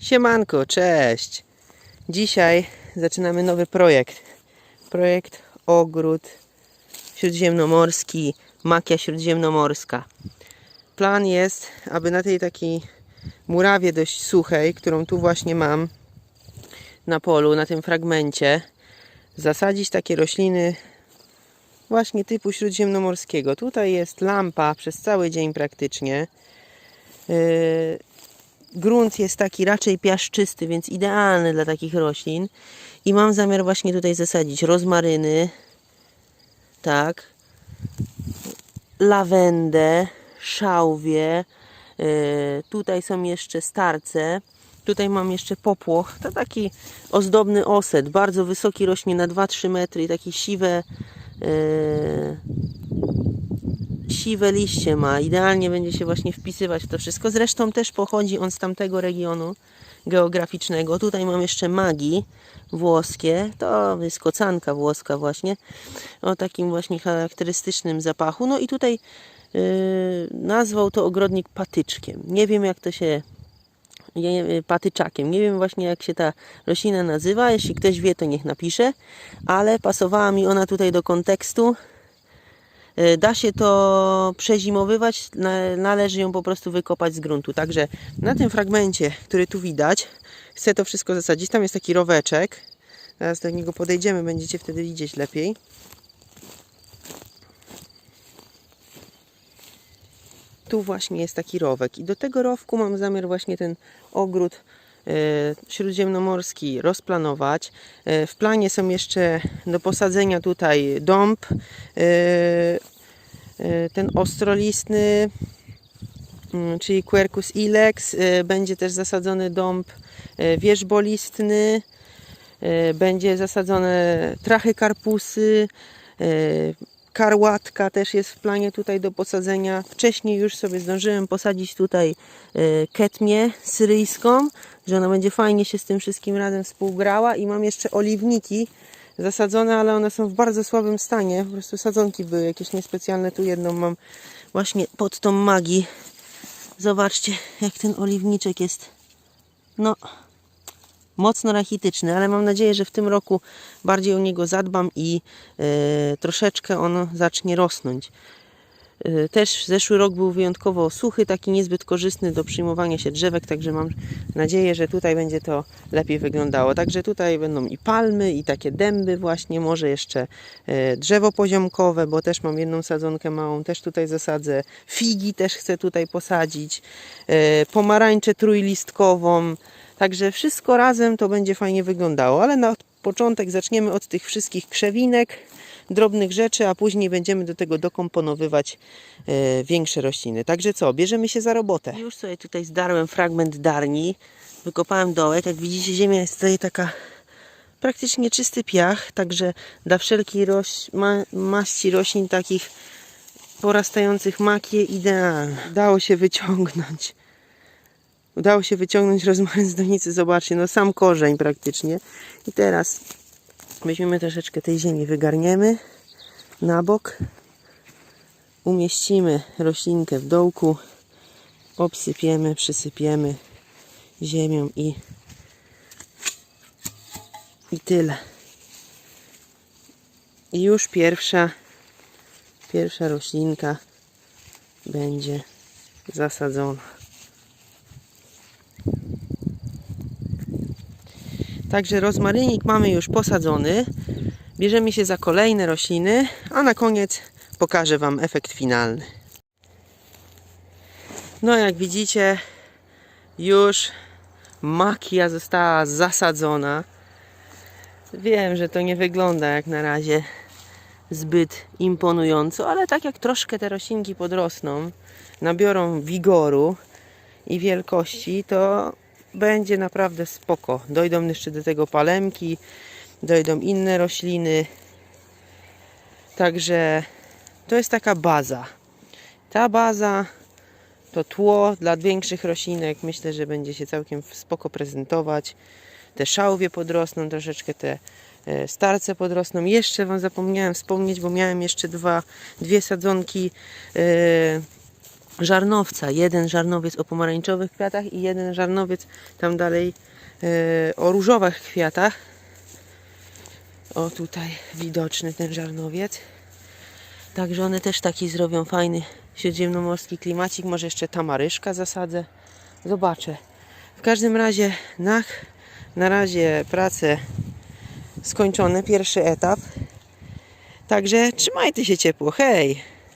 Siemanko, cześć! Dzisiaj zaczynamy nowy projekt. Projekt Ogród Śródziemnomorski, Makia Śródziemnomorska. Plan jest, aby na tej takiej murawie dość suchej, którą tu właśnie mam na polu, na tym fragmencie, zasadzić takie rośliny właśnie typu śródziemnomorskiego. Tutaj jest lampa przez cały dzień praktycznie. Yy, grunt jest taki raczej piaszczysty, więc idealny dla takich roślin. I mam zamiar właśnie tutaj zasadzić rozmaryny, tak, lawendę, szałwię. Yy, tutaj są jeszcze starce. Tutaj mam jeszcze popłoch. To taki ozdobny oset, bardzo wysoki, rośnie na 2-3 metry takie siwe, yy, siwe liście ma. Idealnie będzie się właśnie wpisywać w to wszystko. Zresztą też pochodzi on z tamtego regionu geograficznego. Tutaj mam jeszcze magii włoskie. To jest kocanka włoska właśnie. O takim właśnie charakterystycznym zapachu. No i tutaj yy, nazwał to ogrodnik patyczkiem. Nie wiem jak to się patyczakiem. Nie wiem właśnie jak się ta roślina nazywa. Jeśli ktoś wie, to niech napisze. Ale pasowała mi ona tutaj do kontekstu. E, Da się to przezimowywać, na- należy ją po prostu wykopać z gruntu. Także na tym fragmencie, który tu widać, chcę to wszystko zasadzić. Tam jest taki roweczek. Zaraz do niego podejdziemy, będziecie wtedy widzieć lepiej. Tu właśnie jest taki rowek i do tego rowku mam zamiar właśnie ten ogród śródziemnomorski rozplanować. E, w planie są jeszcze do posadzenia tutaj dąb, e, ten ostrolistny, mm, czyli Quercus ilex. Będzie też zasadzony dąb wierzbolistny. Będzie zasadzone trachy karpusy. Karłatka też jest w planie tutaj do posadzenia. Wcześniej już sobie zdążyłem posadzić tutaj e, ketmię syryjską, że ona będzie fajnie się z tym wszystkim razem współgrała i mam jeszcze oliwniki zasadzone, ale one są w bardzo słabym stanie. Po prostu sadzonki były jakieś niespecjalne. Tu jedną mam właśnie pod tą magii. Zobaczcie, jak ten oliwniczek jest. No, mocno rachityczny, ale mam nadzieję, że w tym roku bardziej o niego zadbam i e, troszeczkę on zacznie rosnąć. E, Też zeszły rok był wyjątkowo suchy, taki niezbyt korzystny do przyjmowania się drzewek, także mam nadzieję, że tutaj będzie to lepiej wyglądało. Także tutaj będą i palmy, i takie dęby właśnie, może jeszcze e, drzewo poziomkowe, bo też mam jedną sadzonkę małą, też tutaj zasadzę. Figi też chcę tutaj posadzić, e, pomarańczę trójlistkową, Także wszystko razem to będzie fajnie wyglądało, ale na początek zaczniemy od tych wszystkich krzewinek, drobnych rzeczy, a później będziemy do tego dokomponowywać e, większe rośliny. Także co, bierzemy się za robotę. Już sobie tutaj zdarłem fragment darni, wykopałem dołek. Jak widzicie, ziemia jest tutaj taka praktycznie czysty piach, także dla wszelkiej roś, ma, maści roślin takich porastających makie idealne. Dało się wyciągnąć udało się wyciągnąć rozmaryn z donicy, zobaczcie, no sam korzeń praktycznie. I teraz weźmiemy troszeczkę tej ziemi, wygarniemy na bok, umieścimy roślinkę w dołku, obsypiemy, przysypiemy ziemią i, i tyle. I już pierwsza, pierwsza roślinka będzie zasadzona. Także rozmarynik mamy już posadzony. Bierzemy się za kolejne rośliny, a na koniec pokażę Wam efekt finalny. No jak widzicie, już makia została zasadzona. Wiem, że to nie wygląda jak na razie zbyt imponująco, ale tak jak troszkę te roślinki podrosną, nabiorą wigoru i wielkości, to będzie naprawdę spoko. Dojdą jeszcze do tego palemki, dojdą inne rośliny. Także to jest taka baza. Ta baza to tło dla większych roślinek. Myślę, że będzie się całkiem spoko prezentować. Te szałwie podrosną, troszeczkę te e, starce podrosną. Jeszcze Wam zapomniałem wspomnieć, bo miałem jeszcze dwa, dwie sadzonki e, żarnowca. Jeden żarnowiec o pomarańczowych kwiatach i jeden żarnowiec tam dalej e, o różowych kwiatach. O tutaj widoczny ten żarnowiec. Także one też taki zrobią fajny śródziemnomorski klimacik. Może jeszcze tamaryszka zasadzę. Zobaczę. W każdym razie na, na razie prace skończone, pierwszy etap. Także trzymajcie się ciepło. Hej!